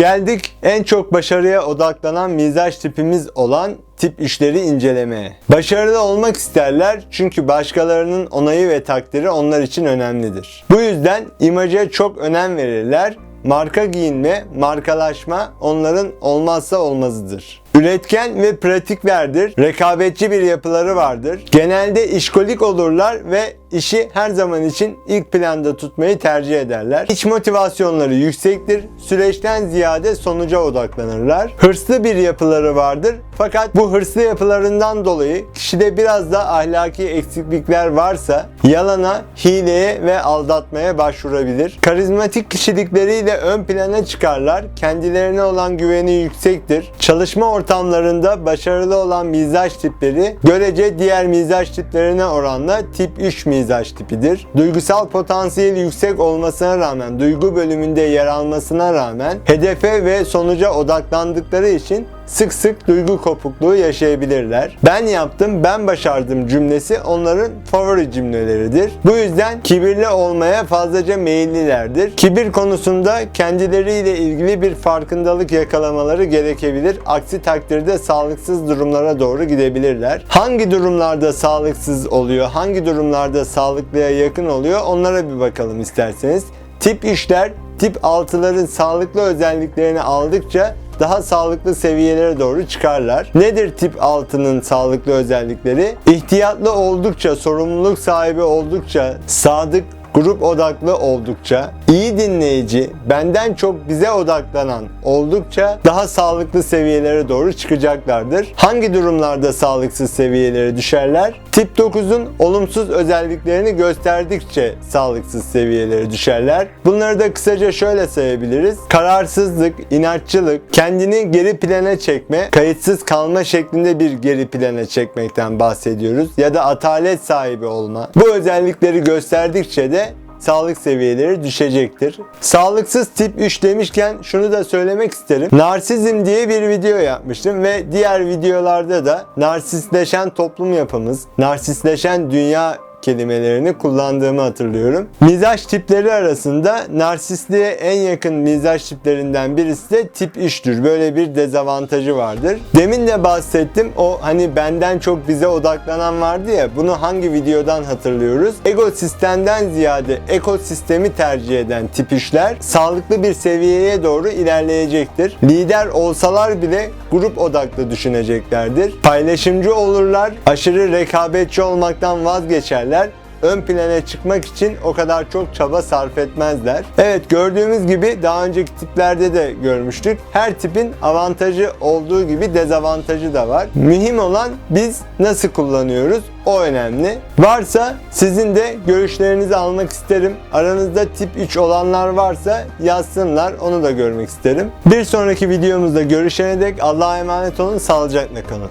Geldik en çok başarıya odaklanan mizaç tipimiz olan tip işleri incelemeye. Başarılı olmak isterler çünkü başkalarının onayı ve takdiri onlar için önemlidir. Bu yüzden imaja çok önem verirler. Marka giyinme, markalaşma onların olmazsa olmazıdır. Üretken ve pratiklerdir. Rekabetçi bir yapıları vardır. Genelde işkolik olurlar ve işi her zaman için ilk planda tutmayı tercih ederler. İç motivasyonları yüksektir. Süreçten ziyade sonuca odaklanırlar. Hırslı bir yapıları vardır. Fakat bu hırslı yapılarından dolayı kişide biraz da ahlaki eksiklikler varsa yalana, hileye ve aldatmaya başvurabilir. Karizmatik kişilikleriyle ön plana çıkarlar. Kendilerine olan güveni yüksektir. Çalışma ortamlarında başarılı olan mizaç tipleri görece diğer mizaç tiplerine oranla tip 3 mizaç tipidir. Duygusal potansiyeli yüksek olmasına rağmen, duygu bölümünde yer almasına rağmen hedefe ve sonuca odaklandıkları için sık sık duygu kopukluğu yaşayabilirler. Ben yaptım, ben başardım cümlesi onların favori cümleleridir. Bu yüzden kibirli olmaya fazlaca meyillilerdir. Kibir konusunda kendileriyle ilgili bir farkındalık yakalamaları gerekebilir. Aksi takdirde sağlıksız durumlara doğru gidebilirler. Hangi durumlarda sağlıksız oluyor, hangi durumlarda sağlıklıya yakın oluyor onlara bir bakalım isterseniz. Tip işler, tip 6'ların sağlıklı özelliklerini aldıkça daha sağlıklı seviyelere doğru çıkarlar. Nedir tip 6'nın sağlıklı özellikleri? İhtiyatlı oldukça, sorumluluk sahibi oldukça, sadık, grup odaklı oldukça, iyi dinleyici, benden çok bize odaklanan oldukça daha sağlıklı seviyelere doğru çıkacaklardır. Hangi durumlarda sağlıksız seviyelere düşerler? Tip 9'un olumsuz özelliklerini gösterdikçe sağlıksız seviyelere düşerler. Bunları da kısaca şöyle sayabiliriz. Kararsızlık, inatçılık, kendini geri plana çekme, kayıtsız kalma şeklinde bir geri plana çekmekten bahsediyoruz. Ya da atalet sahibi olma. Bu özellikleri gösterdikçe de sağlık seviyeleri düşecektir. Sağlıksız tip 3 demişken şunu da söylemek isterim. Narsizm diye bir video yapmıştım ve diğer videolarda da narsistleşen toplum yapımız, narsistleşen dünya kelimelerini kullandığımı hatırlıyorum. Mizaç tipleri arasında narsistliğe en yakın mizaç tiplerinden birisi de tip 3'tür. Böyle bir dezavantajı vardır. Demin de bahsettim. O hani benden çok bize odaklanan vardı ya. Bunu hangi videodan hatırlıyoruz? Ego sistemden ziyade ekosistemi tercih eden tip 3'ler sağlıklı bir seviyeye doğru ilerleyecektir. Lider olsalar bile grup odaklı düşüneceklerdir. Paylaşımcı olurlar. Aşırı rekabetçi olmaktan vazgeçerler ön plana çıkmak için o kadar çok çaba sarf etmezler. Evet gördüğümüz gibi daha önceki tiplerde de görmüştük. Her tipin avantajı olduğu gibi dezavantajı da var. Mühim olan biz nasıl kullanıyoruz o önemli. Varsa sizin de görüşlerinizi almak isterim. Aranızda tip 3 olanlar varsa yazsınlar onu da görmek isterim. Bir sonraki videomuzda görüşene dek Allah'a emanet olun sağlıcakla kalın.